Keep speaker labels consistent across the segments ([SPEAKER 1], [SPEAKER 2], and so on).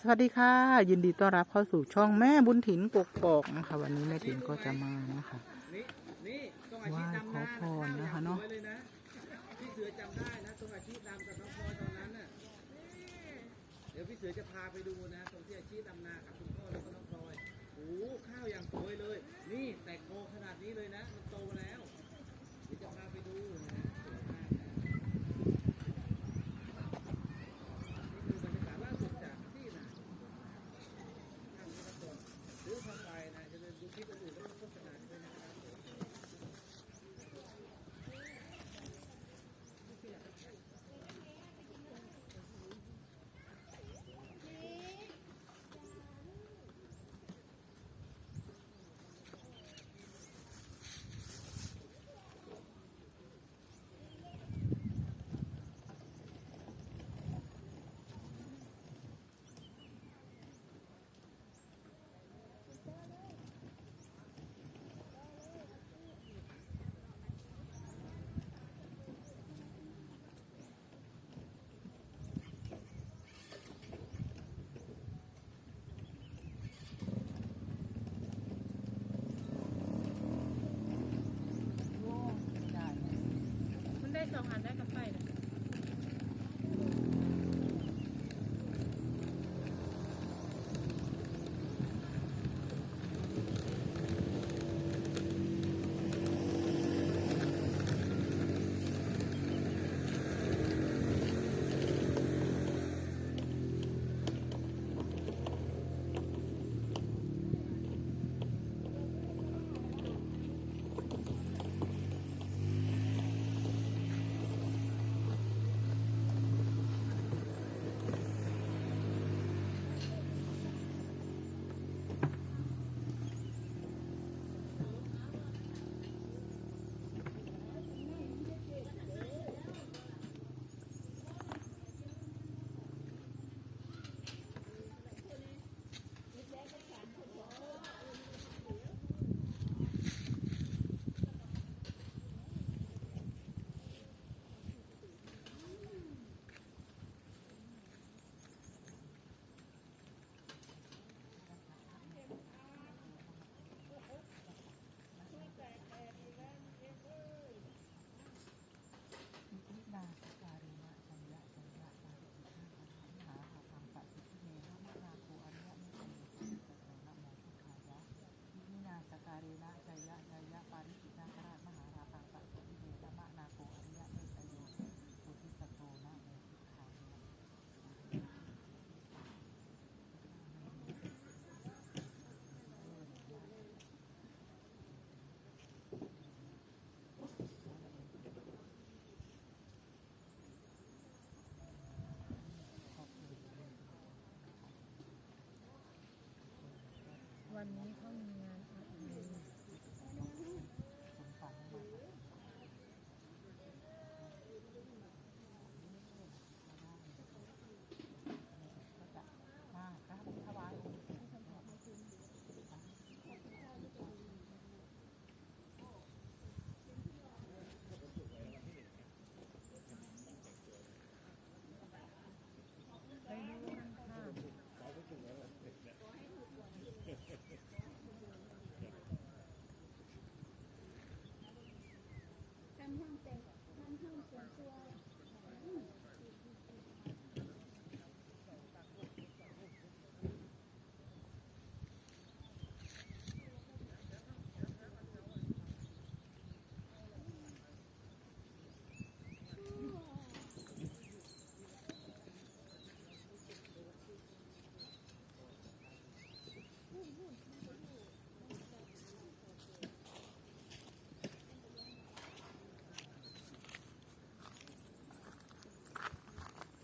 [SPEAKER 1] สวัสดีค่ะ ยินดีต้อนรับเข้าสู่ช่องแม่บุญถินกกอกนะคะ วันนี้แม่ถินก็จะมานะคะ
[SPEAKER 2] นี่นี่ต้องอา
[SPEAKER 1] ไหว้ขอพรนะคะเนอะ
[SPEAKER 2] ข้วอย่างสวยเลยนะพี่เสือจำได้นะตรงอาชีพดำกับน้องพลอยตอนนั้นน่ะเดี๋ยวพี่เสือจะพาไปดูนะตรงที่อาชีพดำนากับคุณพ่อแล้วก็น้องพลอยโอ้ข้าวอย่างสวยเลย นี่แตกโตขนาดนี้เลยนะ มันโตแล้วเดี๋ยวจะพาไปดูนะ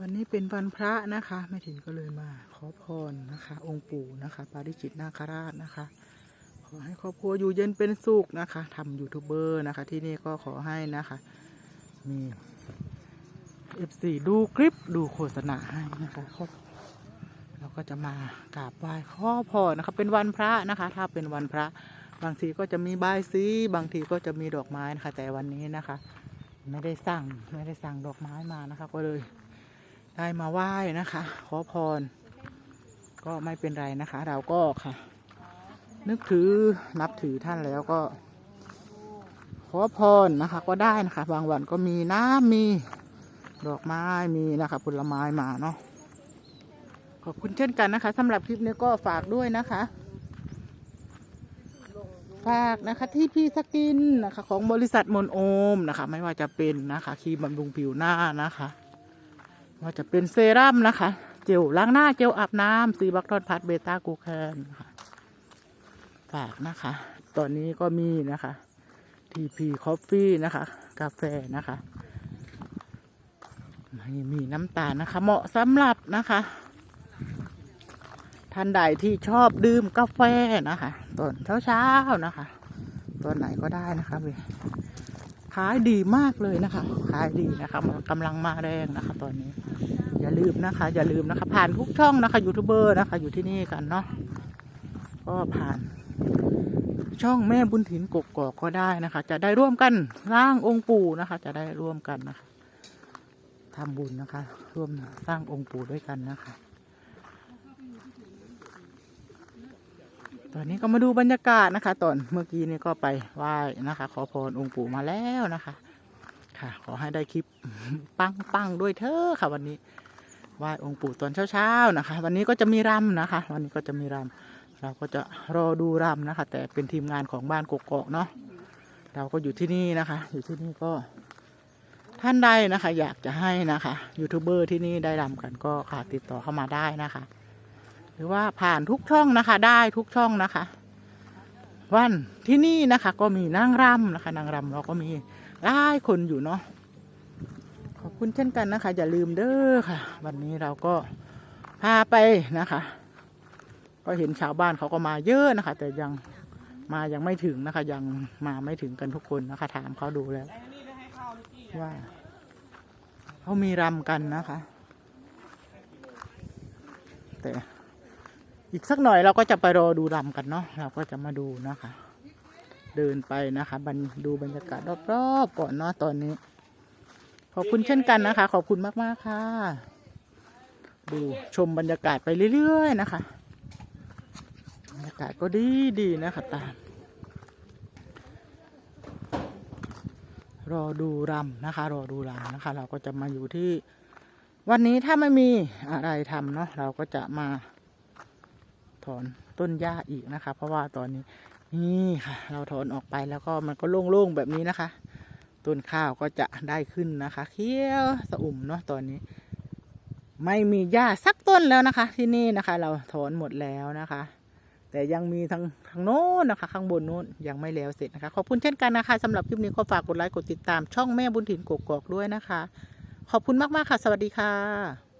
[SPEAKER 2] วันนี้เป็นวัน
[SPEAKER 1] พระนะคะ แม่ถิ่นก็เลยมาขอพรนะคะ องค์ปู่นะคะ ปาริจิตนาคราชนะคะ ขอให้ครอบครัวอยู่เย็นเป็นสุขนะคะทำยูทูบเบอร์นะคะ ที่นี่ก็ขอให้นะคะ มีเอฟซีดูคลิปดูโฆษณาให้นะคะครอบเราก็จะมากราบไหว้ขอพรนะคะ เป็นวันพระนะคะ ถ้าเป็นวันพระ บางทีก็จะมีใบายสีบางทีก็จะมีดอกไม้นะคะ แต่วันนี้นะคะ ไม่ได้สั่งไม่ได้สั่งดอกไม้มานะคะ ก็เลย ได้มาไหว้นะคะ ขอพร ก็ไม่เป็นไรนะคะ เราก็ค่ะ นึกถือนับถือท่านแล้วก็ ขอพรนะคะ ก็ได้นะคะ บางวันก็มีน้ำมีดอกไม้มีนะคะผลไม้มาเนาะขอบคุณเช่นกันนะคะสำหรับคลิปนี้ก็ฝากด้วยนะคะ ฝากนะคะที่พี่สกินนะคะ ของบริษัทมนโอมนะคะ ไม่ว่าจะเป็นนะคะครีมบำรุงผิวหน้านะคะ ว่าจะเป็นเซรั่มนะคะ เจลล้างหน้าเจลอาบน้ำซีบักทอนพัดเบต้ากูแคนนะคะฝากนะคะ ตอนนี้ก็มีนะคะทีพีคอฟฟี่นะคะ กาแฟนะคะไม่มีน้ำตาลนะคะ เหมาะสำหรับนะคะ ท่านใดที่ชอบดื่มกาแฟนะคะ ตอนเช้าๆนะคะ ตอนไหนก็ได้นะคะเว ขายดีมากเลยนะคะ ขายดีนะคะกำลังมาแรงนะคะ ตอนนี้ อย่าลืมนะคะ อย่าลืมนะคะ ผ่านทุกช่องนะคะยูทูบเบอร์นะคะ อยู่ที่นี่กันเนาะก็ผ่านช่องแม่บุญถินกกอกก็ได้นะคะ จะได้ร่วมกันสร้างองค์ปู่นะคะ จะได้ร่วมกันนะคะทำบุญนะคะ ร่วมสร้างองค์ปู่ด้วยกันนะคะ ตอนนี้ก็มาดูบรรยากาศนะคะ ตอนเมื่อกี้นี่ก็ไปไหว้นะคะ ขอพรองค์ปู่มาแล้วนะคะ ค่ะ ขอให้ได้คลิปปังปังๆด้วยเถอะค่ะ วันนี้ไหว้องค์ปู่ตอนเช้าๆนะคะ วันนี้ก็จะมีรำนะคะ วันนี้ก็จะมีรำเราก็จะรอดูรำนะคะ แต่เป็นทีมงานของบ้านกกอกเนาะเราก็อยู่ที่นี่นะคะ อยู่ที่นี่ก็ ท่านใดนะคะ อยากจะให้นะคะยูทูบเบอร์ที่นี่ได้รำกันก็ค่ะติดต่อเข้ามาได้นะคะ หรือว่าผ่านทุกช่องนะคะได้ทุกช่องนะคะ วันที่นี่นะคะ ก็มีนางรำนะคะ นางรำเราก็มีหลายคนอยู่เนาะขอบคุณเช่นกันนะคะ อย่าลืมเด้อค่ะ วันนี้เราก็พาไปนะคะ ก็เห็นชาวบ้านเขาก็มาเยอะนะคะ แต่ยังมายังไม่ถึงนะคะ ยังมาไม่ถึงกันทุกคนนะคะ ถามเขาดูแล้วว่าเขามีรำกันนะคะ แต่ อีกสักหน่อยเราก็จะไปรอดูรำกันเนาะเราก็จะมาดูนะคะ เดินไปนะคะบรรดูบรรยากาศรอบๆก่อนเนาะตอนนี้ ขอบคุณเช่นกันนะคะ ขอบคุณมากๆค่ะ ดูชมบรรยากาศไปเรื่อยๆนะคะบรรยากาศก็ดีดีนะคะตาม รอดูรำนะคะ รอดูรำนะคะ เราก็จะมาอยู่ที่ วันนี้ถ้าไม่มีอะไรทำเนาะเราก็จะมา ถอนต้นหญ้าอีกนะคะ เพราะว่าตอนนี้นี่ค่ะ เราถอนออกไปแล้วก็มันก็โล่งๆแบบนี้นะคะ ต้นข้าวก็จะได้ขึ้นนะคะ เขียวสะอุ่มเนาะตอนนี้ ไม่มีหญ้าสักต้นแล้วนะคะ ที่นี่นะคะ เราถอนหมดแล้วนะคะ แต่ยังมีทางทางโน้นนะคะ ข้างบนโน้นยังไม่แล้วเสร็จนะคะ ขอบคุณเช่นกันนะคะสำหรับคลิปนี้ก็ฝากกดไลค์กดติดตามช่องแม่บุญถิ่นกกอกด้วยนะคะ ขอบคุณมากๆค่ะ สวัสดีค่ะ